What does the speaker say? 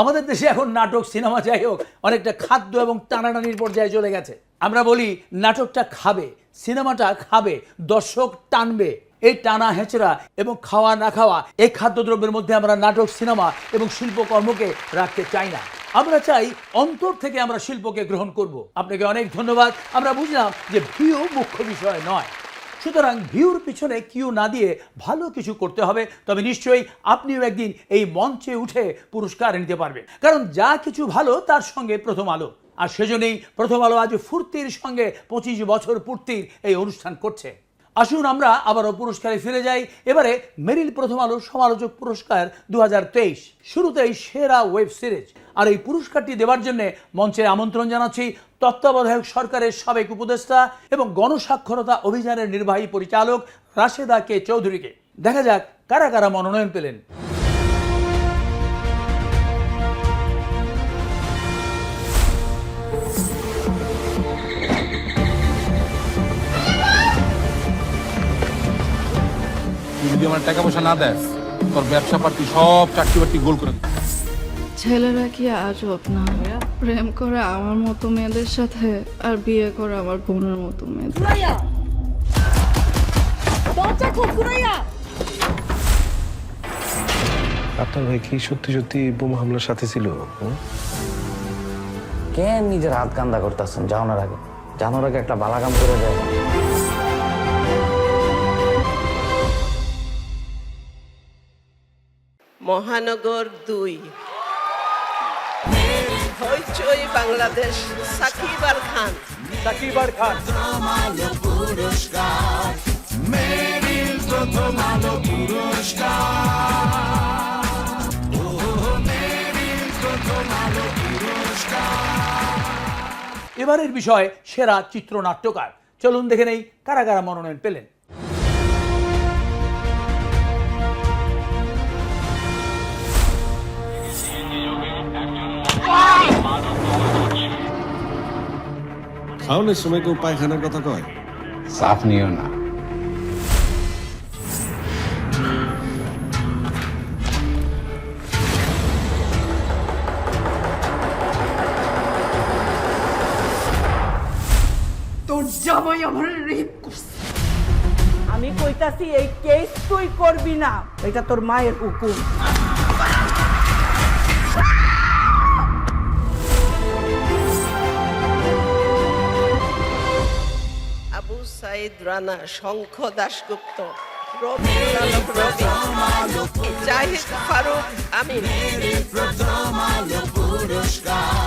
আমাদের দেশে এখন নাটক, সিনেমা যাই হোক, অনেকটা খাদ্য এবং টানাটানির পর্যায়ে চলে গেছে। আমরা বলি, নাটকটা খাবে, সিনেমাটা খাবে, দর্শক টানবে। এই টানা হেঁচড়া এবং খাওয়া না খাওয়া, এই খাদ্যদ্রব্যের মধ্যে আমরা নাটক, সিনেমা এবং শিল্পকর্মকে রাখতে চাই না। আমরা চাই, অন্তর থেকে আমরা শিল্পকে গ্রহণ করব। আপনাকে অনেক ধন্যবাদ। আমরা বুঝলাম যে ভিউ মুখ্য বিষয় নয়। সুতরাং ভিউর পিছনে কিউ না দিয়ে ভালো কিছু করতে হবে, তবে নিশ্চয়ই আপনিও একদিন এই মঞ্চে উঠে পুরস্কার নিতে পারবেন। কারণ যা কিছু ভালো, তার সঙ্গে প্রথম আলো। আর সেজন্যই প্রথম আলো আজ ফুর্তির সঙ্গে পঁচিশ বছর পূর্তির এই অনুষ্ঠান করছে। আসুন আমরা আবারও পুরস্কারে ফিরে যাই। এবারে মেরিল প্রথম আলো সমালোচক পুরস্কার দু শুরুতেই সেরা ওয়েব সিরিজ। আর এই পুরস্কারটি দেওয়ার জন্য মঞ্চে আমন্ত্রণ জানাচ্ছি তত্ত্বাবধায়ক সরকারের সাবেক উপদেষ্টা এবং গণস্বাক্ষরতা অভিযানের নির্বাহী পরিচালক রাশেদা কে চৌধুরীকে। দেখা যাক কারা কারা মনোনয়ন পেলেন। তুই যদি আমার টাকা পয়সা না দেস তোর ব্যবসা পাতি সব চাকরি বাকরি গোল করে দিবি। ছেলেরা কি আজব না? প্রেম করে আমার মতো মেয়েদের সাথে আর বিয়ে করে আমার বোনের মতো মেয়েদের দরজা খুব আপনার ভাই কি সত্যি সত্যি বোমা হামলার সাথে ছিল? কেন নিজের হাত কান্দা করতেছেন? যাওয়ার আগে। জানোর আগে একটা বালাগাম করে যায় মহানগর দুই। হইচই বাংলাদেশ, সাকিব আল খান। সাকিবার খান। এবারের বিষয়, সেরা চিত্রনাট্যকার। চলুন দেখে নেই কারা কারা মনোনয়ন পেলেন। খাওয়ানোর সময় কেউ পায়খানার কথা কয়? সাফ নিও না। তোর জামাই আমার রেপ করছে। আমি কইতাছি এই কেস তুই করবি না। এটা তোর মায়ের হুকুম। সাইদ রানা শঙ্খ দাসগুপ্ত জাহিদ ফারুক পুরস্কার